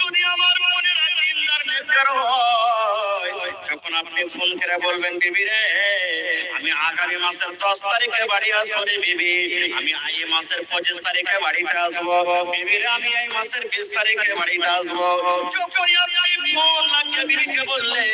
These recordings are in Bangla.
যদি আমার মনের দিনদার নেতার হয়, তখন আপনি ফোন করে বলবেন, বিবি আমি আগামী মাসের দশ তারিখে বাড়ি আসব রে, বিবি। আমি এই মাসের পঁচিশ তারিখে বাড়িতে আসব। বিবি রে, আমি এই মাসের বিশ তারিখে বাড়িতে আসব। যখনই আপনি ফোন লাগিয়ে বিবিকে বললে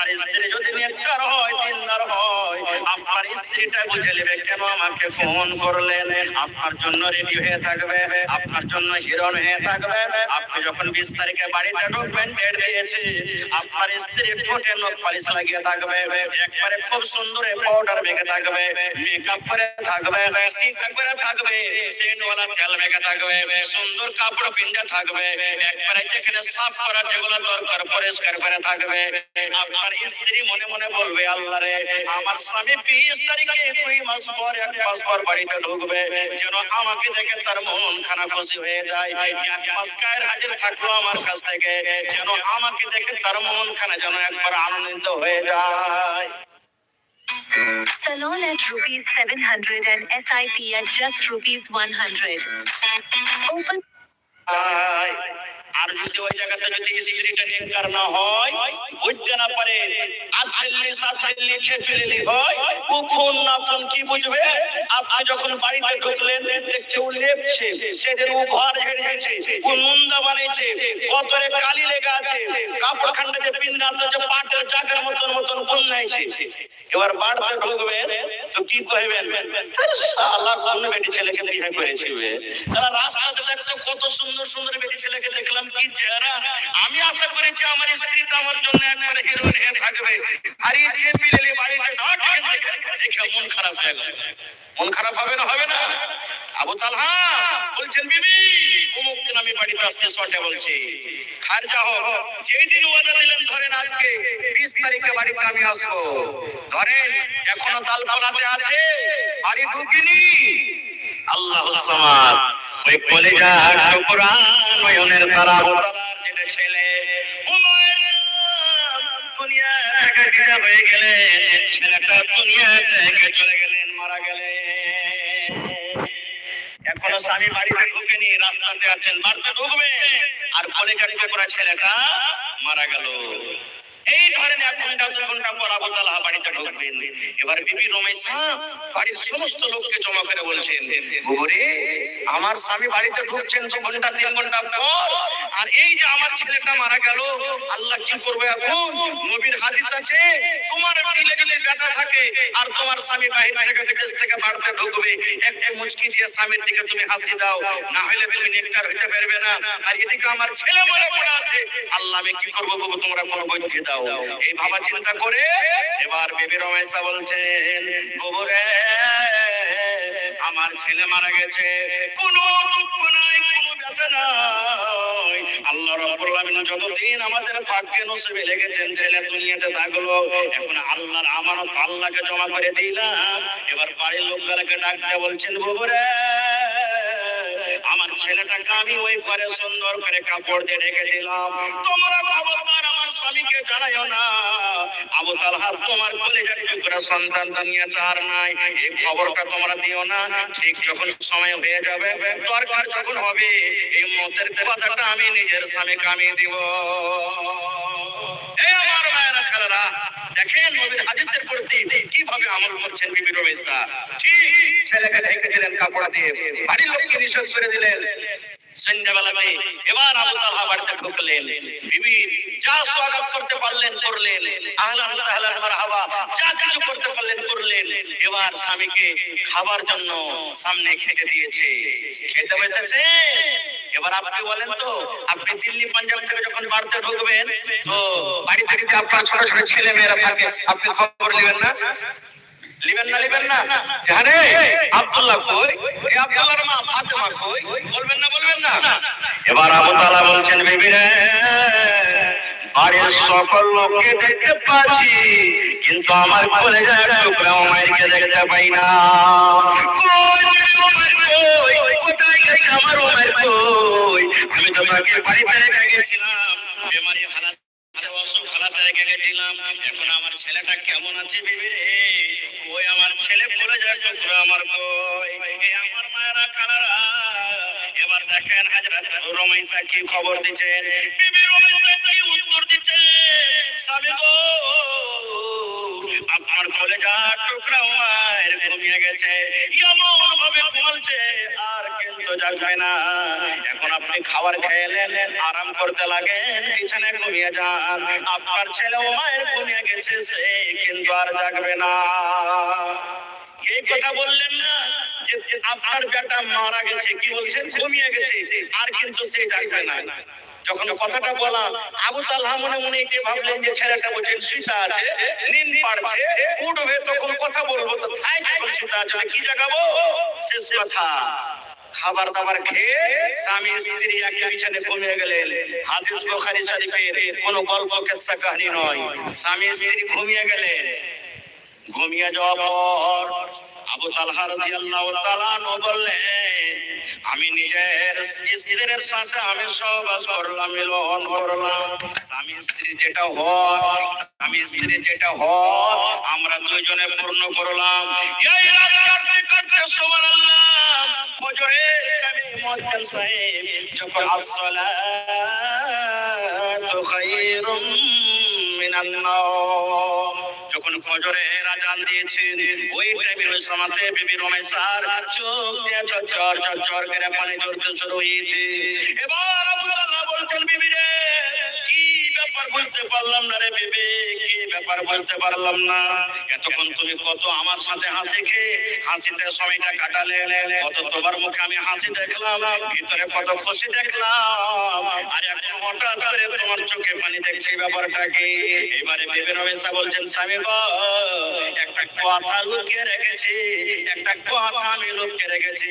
আপনার স্ত্রী যদি নেককার হয় দিনদার হয় আপনার স্ত্রীটা বুঝে নেবে কেন আমাকে ফোন করলেন। আপনার জন্য রেডি হয়ে থাকবে, আপনার জন্য হিরণ হয়ে থাকবে। আপনি যখন বিশ তারিখে বাড়িতে ঢুকবেন ডেট দিয়েছে। আপনার স্ত্রী ঠোঁটে নখ পালিশ লাগিয়ে থাকবে, একবারে খুব সুন্দর পাউডার মেখে থাকবে মেকআপ করে থাকবে সিসা করে থাকবে সেন্টওয়ালা তেল মেখে থাকবে, সুন্দর কাপড় পিন্ধে থাকবে, একবারে যেখানে সাফ করার যেগুলো দরকার, পরিষ্কার করে থাকবে। আপনার স্ত্রী মনে মনে বলবে আল্লাহ রে আমার স্বামী বিশ তারিখে দুই মাস পর এক মাস পর বাড়িতে ঢুকবে যেন আমাকে দেখে তার মন খানা খুশি হয়ে যায় এক মাস গায়ের হাজির থাকল আমার কাছ থেকে যেন আমাকে দেখে তার মন খানা যেন একবার আনন্দিত হয়ে যায় Salon at rupees 700 and SIP at just rupees 100. Open হয়। আর যদি ওই জায়গাতে যদি স্ত্রীটা নেককার না হয়, বুঝতে না পারে খেফিলি হয় না কি বুঝবে? আপনি যখন বাড়িতে ঢুকলেন, দেখছে ও লেপছে, সেদিন ও ঘর গেছে ও নুন্দা বানিয়েছে, কতরে কালি আছে, কাপড় খান্ডা যে যে পাটের জাগার মতন মতন বন্যাইছে এবার বাড়িতে ঢুকবেন, তো কি কোন বেটি ছেলেকে বিয়ে করেছে? তারা সুন্দর সুন্দর বেটি ছেলেকে দেখলাম, কি চেহারা? আমি আশা করেছি আমার স্ত্রীটা আমার জন্য একবারে হিরোইন হয়ে থাকবে। আর এই যে পিলেলে বাড়িতে দেখে মন খারাপ হয়ে গেল। মন খারাপ হবে না হবে না। আবু তালহা বলছেন, বিবি, অমুক দিন আমি বাড়িতে আসতে বলছি। খারজা হোক ওয়াদা দিলেন ধরেন আজকে, বিশ তারিখে বাড়িতে আমি আসব। ধরেন, এখনও আছে, বাড়ি ঢুকিনি। আল্লাহ ওই কলেজা কোরআন নয়নের তারা। ছেলে ছেলেটা মারা গেলেন এখনও স্বামী বাড়িতে ঢুকেনি, রাস্তাতে আছেন, বাড়িতে ঢুকবেন আর কলেজার টুকরা ছেলেটা মারা গেল। এই ধরেন এক ঘণ্টা দুই ঘণ্টা পর আবু তালা বাড়িতে ঢুকবেন এবার বিবি রমেশা বাড়ির সমস্ত লোককে জমা করে বলছেন বুবুরে আমার স্বামী বাড়িতে ঢুকছেন দু ঘণ্টা তিন ঘণ্টা পর আর এই যে আমার ছেলেটা মারা গেল, আল্লাহ কি করবে এখন? নবীর হাদিস আছে, তোমার দিলে গেলে ব্যথা থাকে আর তোমার স্বামী বাহির থেকে বিদেশ থেকে বাড়িতে ঢুকবে। একটু মুচকি দিয়ে স্বামীর দিকে তুমি হাসি দাও, না হলে তুমি নেককার হইতে পারবে না। আর এদিকে আমার ছেলে মরে পড়ে আছে, আল্লাহ আমি কি করব বাবু তোমরা কোনো বুদ্ধি দাও। এই ভাবা চিন্তা করে এবার বেবি রমেশা বলছেন বাবু রে আমার ছেলে মারা গেছে, কোনো দুঃখ নাই আলামিন যতদিন আমাদের ভাগ্যে নসিবে লেগেছেন ছেলে দুনিয়াতে থাকল, এখন আল্লাহর আমানত আল্লাহকে জমা করে দিলাম। এবার বাড়ির লোকগুলোকে ডাকতে বলছেন ববুরে আমার ছেলেটাকে আমি ওই ঘরে সুন্দর করে কাপড় দিয়ে ঢেকে দিলাম। তোমরা খবরদার আমার স্বামীকে জানাইও না। আবু তালহা তোমার কলেজার সন্তান দুনিয়াতে আর নাই। এই খবরটা তোমরা দিও না। ঠিক যখন সময় হয়ে যাবে, দরকার যখন হবে, এই মতের কথাটা আমি নিজের স্বামীকে আমি দিব। এই আমার মায়েরা খেলারা, দেখেন নবীর হাদিসের প্রতি কীভাবে আমল করছেন বিবি রমেশা ঠিক ছেলেকে ঢেকে দিলেন কাপড় দিয়ে, বাড়ির লোককে নিষেধ করে দিলেন। এবার আবু তালহা বাড়িতে ঢুকলেন। যা স্বাগত করতে পারলেন, করলেন। আহলান সাহলান মারহাবা, যা কিছু করতে পারলেন, করলেন। এবার স্বামীকে খাবার জন্য সামনে খেতে দিয়েছে। খেতে বেঁচেছে? এবার আপনি বলেন তো, আপনি দিল্লি, পাঞ্জাব থেকে যখন বাড়িতে ঢুকবেন, তো বাড়ি যে আপনার ছোট ছোট ছেলে মেয়েরা থাকে, আপনি খবর নেবেন না? লিবেন না লিবেন না? আব্দুল্লাহ কই? এই আব্দুল্লাহর মা ফাতেমা কই বলবেন না বলবেন না এবার আবু তালা বলছেন, বিবি রে, বাড়ির সকল লোককে দেখতে পাচ্ছি, কিন্তু আমার কলেজার টুকরা ওমাইরকে দেখতে পাই না। আমার আমি তোমাকে বাড়িতে রেখে গেছিলাম। বেমারি হালাত ছেলেটা কেমন আছে বিবি ওই আমার ছেলে বলে যায় টুকরো আমার কই আমার মায়েরা খালারা, এবার দেখেন হাজরাত রমেশা কি খবর দিচ্ছেন? বিবি রমেশা কি উত্তর দিচ্ছেন? স্বামী গো আপনার কলেজা টুকরা মায়ের ঘুমিয়ে গেছে। এমন ভাবে ঘুমালছে আর কিন্তু জাগবে না। এখন আপনি খাবার খেলেন আরাম করতে লাগেন বিছানে ঘুমিয়ে যান। আপনার ছেলে মায়ের ঘুমিয়ে গেছে, সে কিন্তু আর জাগবে না। এই কথা বললেন না যে আপনার বেটা মারা গেছে, কি বলছেন? ঘুমিয়ে গেছে, আর কিন্তু সে জাগবে না। যখন কথাটা বলা আবু তালহা মনে মনে কি ভাবলেন যে ছেলেটা বলছেন, সুতা আছে নিন পাড়ছে, উঠবে, তখন কথা বলব, তো থাই সুতা আছে কি জাগাবো? শেষ কথা। খাবার দাবার খেয়ে স্বামী স্ত্রী একে বিছানে ঘুমিয়ে গেলেন। হাদিস বুখারী শরীফের কোন গল্প কিস্সা কাহিনী নয়। স্বামী স্ত্রী ঘুমিয়ে গেলেন। ঘুমিয়ে যাওয়ার আবু তালহা রাদিয়াল্লাহু তাআলা বললেন, আমি নিজের স্ত্রীর সাথে আমি সহবাস করলাম মিলন করলাম। স্বামী স্ত্রী যেটা হয়, স্বামী স্ত্রী যেটা হয়, আমরা দুইজনে পূর্ণ করলাম। এই রাত কাটতে কাটতে সুবহানাল্লাহ যখন আসসালাতু আজান দিয়েছেন, ওই টাইমে ওই সমাতে বিবি রমেশার চোখ দিয়ে চচ্চর চচ্চর করে পানি ঝরতে শুরু হয়েছে। এবার বলতে পারলাম না রে বিবি, কি ব্যাপার বলতে পারলাম না। এতক্ষণ তুমি কত আমার সাথে হাসি খেয়ে হাসিতে সময়টা কাটালে, কত তোমার মুখে আমি হাসি দেখলাম, ভিতরে কত খুশি দেখলাম। আর এখন হঠাৎ করে তোমার চোখে পানি দেখছি ব্যাপারটা কি? এবারে বিবি রমেশা বলছেন স্বামী একটা কথা লুকিয়ে রেখেছি, একটা কথা আমি লুকিয়ে রেখেছি।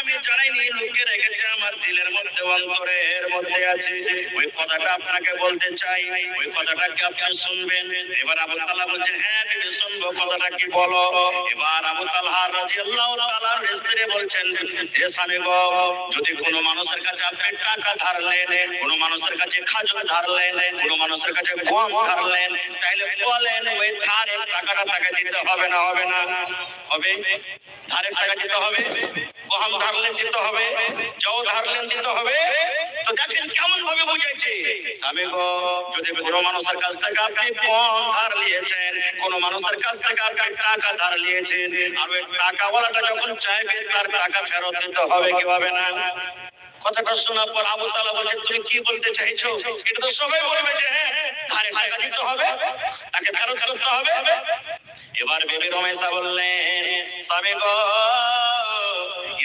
আমি জানাইনি লুকিয়ে রেখেছি, আমার দিলের মধ্যে অন্তরের মধ্যে আছে। ওই কথাটা আপনাকে বলতে চাই, ওই কথাটা কি আপনি শুনবেন? এবার আবু তাআলা বলছেন হ্যাঁ বিবি শুনব, কথাটা কি বলো? এবার আবু তালহা বলছেন হে স্বামী যদি কোনো মানুষের কাছে আপনি টাকা ধারলেন, কোনো মানুষের কাছে খাজর ধারলেন, কোনো মানুষের কাছে গম ধারলেন তাহলে বলেন, ওই ধারের টাকাটা তাকে দিতে হবে না হবে না? হবে? ধারের টাকা দিতে হবে? গম ধারলেন দিতে হবে, জও ধারলেন দিতে হবে। তো দেখেন কেমন ভাবে বুঝেছে স্বামী গো, যদি কোনো মানুষের কাছ থেকে আপনি গম ধার নিয়েছেন, কোনো মানুষের কাছ থেকে আপনি টাকা ধার নিয়েছেন, আর ওই টাকাওয়ালাটা যখন চাইবে, তার টাকা ফেরত দিতে হবে কি না? কথাটা শোনার পর আবু তালা বলে, তুমি কি বলতে চাইছো? এটা তো সবাই বলবে যে হ্যাঁ ধারে টাকা দিতে হবে, তাকে ফেরত করতে হবে। এবার বেবি রমেশা বললেন, স্বামী গো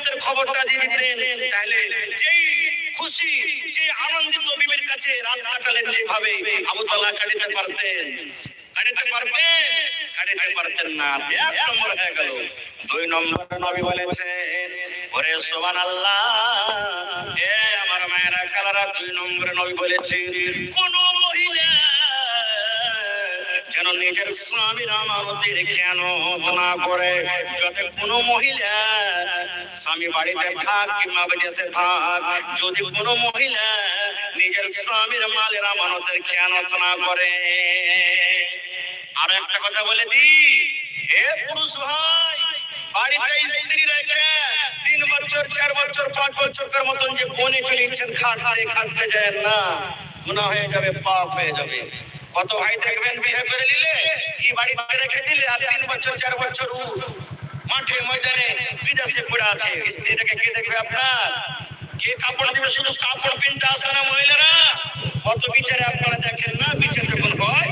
যদি মতের খবরটা দিতেন তাহলে যেই খুশি যে আনন্দিত বিবির কাছে রাত কাটালেন যেভাবে আবু কাটিতে পারতেন কাটিতে পারতেন কাটিতে পারতেন না। এক নম্বর গেল। দুই নবী আল্লাহ আমার মায়েরা খালারা দুই নম্বরে নবী কোন নিজের স্বামীর আমানতের খেয়ানত না করে। যাতে কোনো মহিলা স্বামী বাড়িতে থাক কিংবা বিদেশে থাক, যদি কোনো মহিলা নিজের স্বামীর মালের আমানতের খেয়ানত না করে। আর একটা কথা বলে দি, হে পুরুষ ভাই, বাড়িতে স্ত্রী রেখে তিন বছর, চার বছর, পাঁচ বছরের মতন যে বনে চলে ইচ্ছেন খাটতে খাটতে যায় না। গুনাহ হয়ে যাবে, পাপ হয়ে যাবে। কত ভাই দেখবেন বিয়ে করে নিলে? কি বাড়ি রেখে দিলে আর তিন বছর, চার বছর মাঠে ময়দানে বিদেশে পড়ে আছে। স্ত্রীটাকে কে দেখবে আপনার? কে কাপড় দিবে? শুধু কাপড় কিনতে আসে না মহিলারা? কত বিচারে আপনারা দেখেন না? বিচার যখন হয়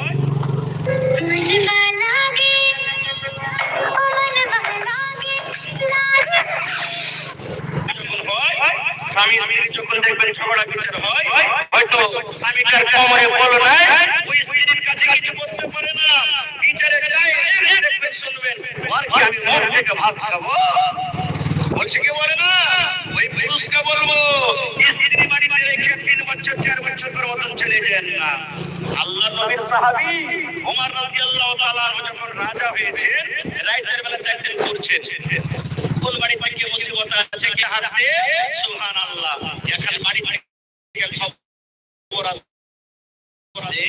স্বামী স্ত্রী যখন দেখবেন ঝগড়া বিচার হয়, হয়তো স্বামীটার কোমরে বলো নাই কিছু বলতে পারে না। বিচারে যায় দেখবেন শুনবেন আর কি আমি মন থেকে ভাত খাব। বলছে কি বলে না? ওই পুরুষকে বলব। স্ত্রী বাড়িতে রেখে তিন বছর চার বছর করে মতন চলে যান না। আল্লাহ নবীর সাহাবী ওমর রাদিয়াল্লাহু তাআলা যখন রাজা হয়েছে রাতের বেলা একদিন করছেন কোন বাড়ি থেকে মুসিবত আছে কি হাতে? সুবহানাল্লাহ। এখন বাড়ি থেকে খবর আসছে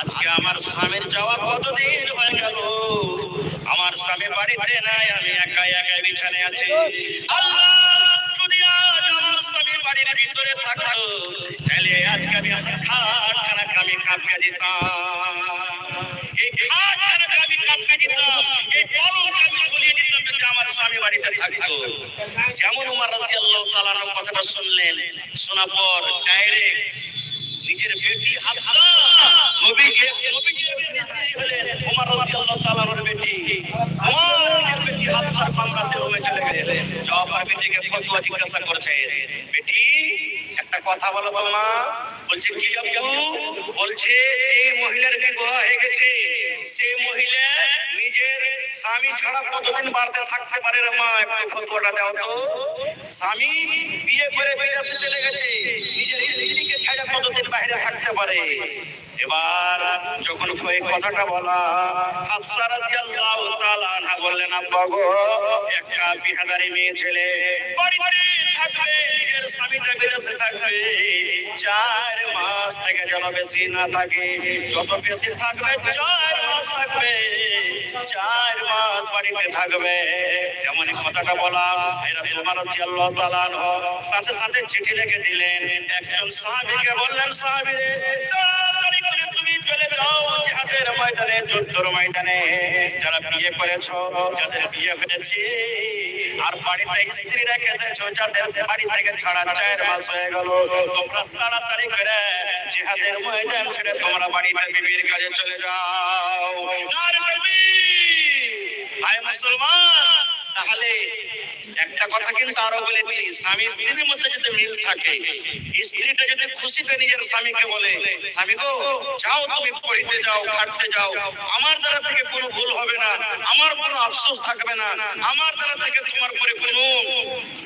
আজকে আমার স্বামীর যাওয়া কতদিন হয়ে গেল? আমার স্বামী বাড়িতে নাই, আমি একা একা বিছানে আছি। আল্লাহ আমার বাড়ির আমি আমার স্বামী যেমন উমার রাদিয়াল্লাহু তাআলা কথাটা শুনলেন, শোনার পর ডাইরেক্ট নিজের বেটি মহিলা নিজের স্বামী ছাড়া কতদিন বাড়িতে থাকতে পারে রে মা? একটু ফতোয়াটা স্বামী বিয়ে করে বিদেশে চলে গেছে। বাইরে থাকতে পারে। এবার যখন কথাটা বলা, আফসার আনহা বললেন, আব্বা একটা বিহাদারি মেয়ে ছেলে বিদেশে থাকবে। চার মাস থেকে যেন বেশি না থাকে, যত বেশি থাকবে, চার মাস থাকবে। চার মাস বাড়িতে থাকবে। যেমন কথাটা বলা এরা তোমার আল্লাহ তালান সাথে সাথে চিঠি লিখে দিলেন। একজন সাহাবীকে বললেন, সাহাবী রে, তাড়াতাড়ি করে তুমি যারা বিয়ে করেছ, যাদের বিয়ে হয়েছে, আর বাড়িতে স্ত্রী রেখে বাড়ি থেকে ছাড়া চার মাস হয়ে গেল, তোমরা তাড়াতাড়ি করে জিহাদের ছেড়ে তোমরা বাড়িতে বিবির কাজে চলে যাও। ভাই মুসলমান, তাহলে একটা কথা কিন্তু আরও বলে দিই, স্বামী স্ত্রীর মধ্যে যদি মিল থাকে, স্ত্রীটা যদি খুশিতে নিজের স্বামীকে বলে, স্বামী গো, যাও তুমি পড়িতে যাও, খাটতে যাও, আমার দ্বারা থেকে কোনো ভুল হবে না, আমার কোনো আফসোস থাকবে না, আমার দ্বারা থেকে তোমার পরে কোনো